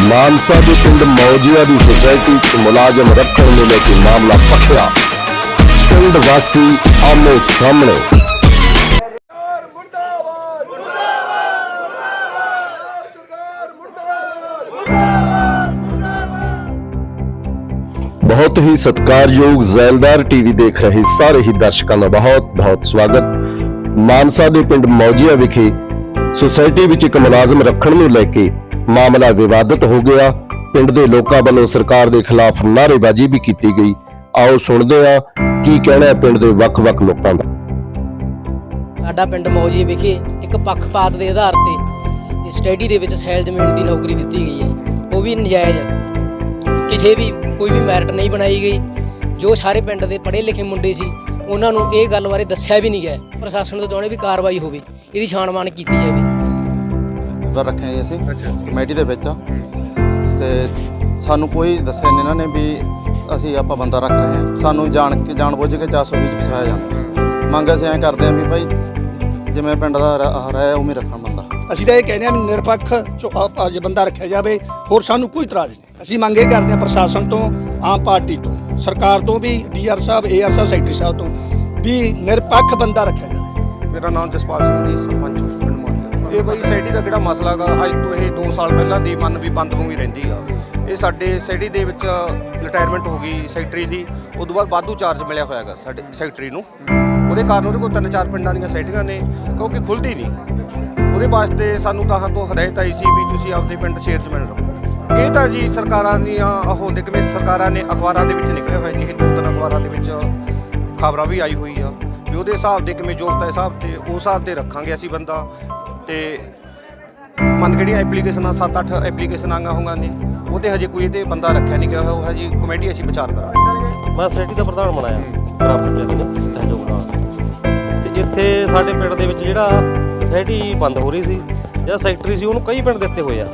ਮਾਨਸਾ ਦੇ ਪਿੰਡ ਮੌਜੀਆ ਦੀ ਸੁਸਾਇਟੀ 'ਚ ਮੁਲਾਜ਼ਮ ਰੱਖਣ ਨੂੰ ਲੈ ਕੇ ਮਾਮਲਾ ਪੱਖਿਆ ਪਿੰਡ ਵਾਸੀ ਆਮੋ ਸਾਹਮਣੇ। ਬਹੁਤ ਹੀ ਸਤਿਕਾਰਯੋਗ ਜ਼ੈਲਦਾਰ ਟੀਵੀ ਦੇਖ ਰਹੇ ਸਾਰੇ ਹੀ ਦਰਸ਼ਕਾਂ ਦਾ ਬਹੁਤ ਬਹੁਤ ਸਵਾਗਤ। ਮਾਨਸਾ ਦੇ ਪਿੰਡ ਮੌਜੀਆ ਵਿਖੇ ਸੁਸਾਇਟੀ ਵਿੱਚ ਇੱਕ ਮੁਲਾਜ਼ਮ ਰੱਖਣ ਨੂੰ ਲੈ ਕੇ ਮਾਮਲਾ ਵਿਵਾਦਤ ਹੋ ਗਿਆ। ਪਿੰਡ ਦੇ ਲੋਕਾਂ ਵੱਲੋਂ ਸਰਕਾਰ ਦੇ ਖਿਲਾਫ ਨਾਅਰੇਬਾਜ਼ੀ ਵੀ ਕੀਤੀ ਗਈ। ਆਓ ਸੁਣਦੇ ਹਾਂ ਕੀ ਕਹਿਣਾ ਪਿੰਡ ਦੇ ਵੱਖ-ਵੱਖ ਲੋਕਾਂ ਦਾ। ਸਾਡਾ ਪਿੰਡ ਮੌਜੀ ਵਿਖੇ ਇੱਕ ਪੱਖਪਾਤ ਦੇ ਆਧਾਰ ਤੇ ਸਟੱਡੀ ਦੇ ਵਿੱਚ ਸੈਲ ਜ਼ਮੀਨ ਦੀ ਨੌਕਰੀ ਦਿੱਤੀ ਗਈ ਹੈ। ਉਹ ਵੀ ਨਜਾਇਜ਼ ਕਿਸੇ ਵੀ, ਕੋਈ ਵੀ ਮੈਰਿਟ ਨਹੀਂ ਬਣਾਈ ਗਈ। ਜੋ ਸਾਰੇ ਪਿੰਡ ਦੇ ਪੜ੍ਹੇ ਲਿਖੇ ਮੁੰਡੇ ਸੀ, ਉਹਨਾਂ ਨੂੰ ਇਹ ਗੱਲ ਬਾਰੇ ਦੱਸਿਆ ਵੀ ਨਹੀਂ ਗਿਆ। ਪ੍ਰਸ਼ਾਸਨ ਤੋਂ ਚਾਹੁੰਦੇ ਵੀ ਕਾਰਵਾਈ ਹੋਵੇ। ਇਹਦੀ ਛਾਣਮਾਨ ਕੀਤੀ ਜਾਵੇ। ਉਧਰ ਰੱਖਿਆ ਜੀ ਅਸੀਂ ਕਮੇਟੀ ਦੇ ਵਿੱਚ ਤੇ ਸਾਨੂੰ ਕੋਈ ਦੱਸਿਆ ਨਹੀਂ ਇਹਨਾਂ ਨੇ ਵੀ ਅਸੀਂ ਆਪਾਂ ਬੰਦਾ ਰੱਖ ਰਹੇ ਹਾਂ। ਸਾਨੂੰ ਜਾਣ ਕੇ ਜਾਣ ਬੁੱਝ ਕੇ 420 ਚ ਫਸਾਇਆ ਜਾਂਦਾ। ਮੰਗ ਅਸੀਂ ਐਂ ਕਰਦੇ ਹਾਂ ਵੀ ਭਾਈ ਜਿਵੇਂ ਪਿੰਡ ਦਾ ਰਹਿ ਉਵੇਂ ਰੱਖਣ ਬੰਦਾ। ਅਸੀਂ ਤਾਂ ਇਹ ਕਹਿੰਦੇ ਹਾਂ ਵੀ ਨਿਰਪੱਖ ਚੋ- ਬੰਦਾ ਰੱਖਿਆ ਜਾਵੇ ਹੋਰ ਸਾਨੂੰ ਕੋਈ ਇਤਰਾਜ਼ ਨਹੀਂ। ਅਸੀਂ ਮੰਗ ਇਹ ਕਰਦੇ ਹਾਂ ਪ੍ਰਸ਼ਾਸਨ ਤੋਂ ਆਮ ਪਾਰਟੀ ਤੋਂ ਸਰਕਾਰ ਤੋਂ ਵੀ ਡੀਆਰ ਸਾਹਿਬ ਏਆਰ ਸਾਹਿਬ ਸੈਕਟਰੀ ਸਾਹਿਬ ਤੋਂ ਵੀ ਨਿਰਪੱਖ ਬੰਦਾ ਰੱਖਿਆ ਜਾਵੇ। ਮੇਰਾ ਨਾਮ ਜਸਪਾਲ ਸਿੰਘ ਜੀ ਸਰਪੰਚ। ਪਿੰਡ ਇਹ ਬਈ ਸੈਟੀ ਦਾ ਕਿਹੜਾ ਮਸਲਾ ਗਾ? ਅੱਜ ਤੋਂ ਇਹ 2 ਸਾਲ ਪਹਿਲਾਂ ਦੀ ਮਨ ਵੀ ਬੰਦ ਹੋਈ ਰਹਿੰਦੀ ਆ। ਇਹ ਸਾਡੇ ਸੈਟੀ ਦੇ ਵਿੱਚ ਰਿਟਾਇਰਮੈਂਟ ਹੋ ਗਈ ਸੈਕਟਰੀ ਦੀ। ਉਦੋਂ ਬਾਅਦ ਵਾਧੂ ਚਾਰਜ ਮਿਲਿਆ ਹੋਇਆਗਾ ਸਾਡੇ ਸੈਕਟਰੀ ਨੂੰ। ਉਹਦੇ ਕਾਰਨ ਉਹਦੇ ਕੋਲ ਤਿੰਨ ਚਾਰ ਪਿੰਡਾਂ ਦੀਆਂ ਸੈਟੀਆਂ ਨੇ, ਕਿਉਂਕਿ ਖੁੱਲਦੀ ਨਹੀਂ। ਉਹਦੇ ਵਾਸਤੇ ਸਾਨੂੰ ਤਾਂ ਤੋਂ ਹਦਾਇਤ ਆਈ ਸੀ ਵੀ ਤੁਸੀਂ ਆਪਦੇ ਪਿੰਡ ਚੇਅਰਮੈਨ ਰਹੋ। ਇਹ ਤਾਂ ਜੀ ਸਰਕਾਰਾਂ ਦੀਆਂ ਉਹ ਹੁੰਦੇ ਕਿਵੇਂ ਸਰਕਾਰਾਂ ਨੇ ਅਖਬਾਰਾਂ ਦੇ ਵਿੱਚ ਨਿਕਲਿਆ ਹੋਇਆ ਜੀ ਇਹ ਦੋ ਤਿੰਨ ਅਖਬਾਰਾਂ ਦੇ ਵਿੱਚ ਖਬਰਾਂ ਵੀ ਆਈ ਹੋਈ ਆ। ਵੀ ਉਹਦੇ ਹਿਸਾਬ ਦੇ ਕਿਵੇਂ ਯੋਗਤਾ ਦੇ ਹਿਸਾਬ ਤੇ ਉਸ ਹਿਸਾਬ ਤੇ ਰੱਖਾਂਗੇ ਅਸੀਂ ਬੰਦਾ। ਤੇ ਮੰਨ ਕੇ ਜਿਹੜੀਆਂ ਐਪਲੀਕੇਸ਼ਨਾਂ 7-8 ਐਪਲੀਕੇਸ਼ਨਾਂ ਆਈਆਂ ਹੋਈਆਂ ਨੇ ਉਹਦੇ ਹਜੇ ਕੋਈ ਤੇ ਬੰਦਾ ਰੱਖਿਆ ਨਹੀਂ ਗਿਆ ਹੋਇਆ ਉਹ ਹਜੇ ਕਮੇਟੀ ਅਸੀਂ ਵਿਚਾਰ ਕਰਾਂਗੇ। ਮੈਂ ਸੋਸਾਇਟੀ ਦਾ ਪ੍ਰਧਾਨ ਬਣਾਇਆ ਗ੍ਰਾਮ ਪੰਚਾਇਤ ਦੇ ਸਹਿਯੋਗ ਨਾਲ। ਤੇ ਇੱਥੇ ਸਾਡੇ ਪਿੰਡ ਦੇ ਵਿੱਚ ਜਿਹੜਾ ਸੋਸਾਇਟੀ ਬੰਦ ਹੋ ਰਹੀ ਸੀ ਜਿਹੜਾ ਸੈਕਟਰੀ ਸੀ, ਉਹਨੂੰ ਕਈ ਪਿੰਡ ਦਿੱਤੇ ਹੋਏ ਆ।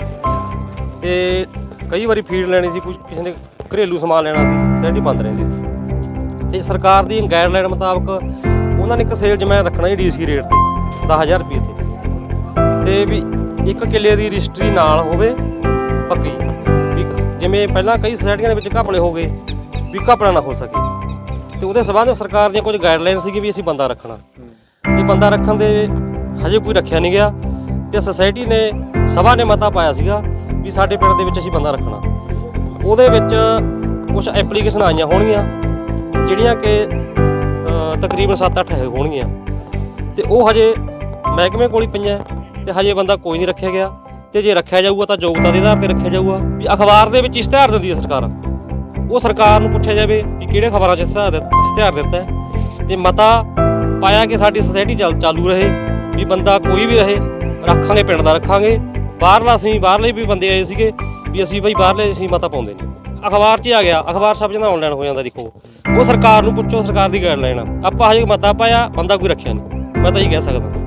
ਤੇ ਕਈ ਵਾਰੀ ਫੀਡ ਲੈਣੀ ਸੀ ਕੁਝ ਕਿਸੇ ਨੇ ਘਰੇਲੂ ਸਮਾਨ ਲੈਣਾ ਸੀ ਸੋਸਾਇਟੀ ਬੰਦ ਰਹਿੰਦੀ ਸੀ। ਤੇ ਸਰਕਾਰ ਦੀ ਗਾਈਡਲਾਈਨ ਮੁਤਾਬਕ ਉਹਨਾਂ ਨੇ ਇੱਕ ਸੇਲ ਜਮੈਨ ਰੱਖਣਾ ਜੀ ਡੀਸੀ ਰੇਟ ਤੇ 10000 ਰੁਪਏ ਤੇ ਵੀ ਇੱਕ ਕਿੱਲੇ ਦੀ ਰਜਿਸਟਰੀ ਨਾਲ ਹੋਵੇ, ਪੱਕੀ। ਵੀ ਜਿਵੇਂ ਪਹਿਲਾਂ ਕਈ ਸੁਸਾਇਟੀਆਂ ਦੇ ਵਿੱਚ ਘਪਲੇ ਹੋ ਗਏ, ਵੀ ਘਪਲਾ ਨਾ ਹੋ ਸਕੇ। ਤੇ ਉਹਦੇ ਸਬੰਧ ਵਿੱਚ ਸਰਕਾਰ ਦੀਆਂ ਕੁਝ ਗਾਈਡਲਾਈਨ ਸੀਗੀ ਵੀ ਅਸੀਂ ਬੰਦਾ ਰੱਖਣਾ। ਤੇ ਬੰਦਾ ਰੱਖਣ ਦੇ ਹਜੇ ਕੋਈ ਰੱਖਿਆ ਨਹੀਂ ਗਿਆ। ਤੇ ਸੁਸਾਇਟੀ ਨੇ, ਸਭਾ ਨੇ ਮਤਾ ਪਾਇਆ ਸੀਗਾ ਵੀ ਸਾਡੇ ਪਿੰਡ ਦੇ ਵਿੱਚ ਅਸੀਂ ਬੰਦਾ ਰੱਖਣਾ। ਉਹਦੇ ਵਿੱਚ ਕੁਝ ਐਪਲੀਕੇਸ਼ਨ ਆਈਆਂ ਹੋਣਗੀਆਂ, ਜਿਹੜੀਆਂ ਕਿ ਤਕਰੀਬਨ 7-8 ਹੋਣਗੀਆਂ। ਤੇ ਉਹ ਹਜੇ ਮਹਿਕਮੇ ਕੋਲ ਹੀ ਪਈਆਂ। ਤੇ ਹਜੇ ਬੰਦਾ ਕੋਈ ਨਹੀਂ ਰੱਖਿਆ ਗਿਆ। ਤੇ ਜੇ ਰੱਖਿਆ ਜਾਊਗਾ ਤਾਂ ਯੋਗਤਾ ਦੇ ਆਧਾਰ ਤੇ ਰੱਖਿਆ ਜਾਊਗਾ ਵੀ ਅਖਬਾਰ ਦੇ ਵਿੱਚ ਇਸ਼ਤਿਹਾਰ ਦਿੰਦੀ ਹੈ ਸਰਕਾਰ। ਉਹ ਸਰਕਾਰ ਨੂੰ ਪੁੱਛਿਆ ਜਾਵੇ ਕਿ ਕਿਹੜੇ ਖਬਰਾਂ 'ਚ ਇਸ਼ਤਿਹਾਰ ਦਿੱਤ- ਇਸ਼ਤਿਹਾਰ ਦਿੱਤਾ ਹੈ। ਤੇ ਮਤਾ ਪਾਇਆ ਕਿ ਸਾਡੀ ਸੁਸਾਇਟੀ ਚਾਲੂ ਰਹੇ, ਵੀ ਬੰਦਾ ਕੋਈ ਵੀ ਰਹੇ, ਰੱਖਾਂਗੇ, ਪਿੰਡ ਦਾ ਰੱਖਾਂਗੇ। ਬਾਹਰਲਾ ਅਸੀਂ, ਬਾਹਰਲੇ ਵੀ ਬੰਦੇ ਆਏ ਸੀਗੇ ਵੀ ਅਸੀਂ ਬਈ ਬਾਹਰਲੇ ਅਸੀਂ ਮਤਾ ਪਾਉਂਦੇ ਨਹੀਂ। ਅਖਬਾਰ 'ਚ ਹੀ ਆ ਗਿਆ, ਅਖਬਾਰ ਸਭ ਜਣਾ ਆਨਲਾਈਨ ਹੋ ਜਾਂਦਾ ਦੇਖੋ। ਉਹ ਸਰਕਾਰ ਨੂੰ ਪੁੱਛੋ, ਸਰਕਾਰ ਦੀ ਗਾਈਡਲਾਈਨ ਆ। ਆਪਾਂ ਹਜੇ ਮਤਾ ਪਾਇਆ, ਬੰਦਾ ਕੋਈ ਰੱਖਿਆ ਨਹੀਂ। ਮੈਂ ਤਾਂ ਇਹ ਕਹਿ ਸਕਦਾ।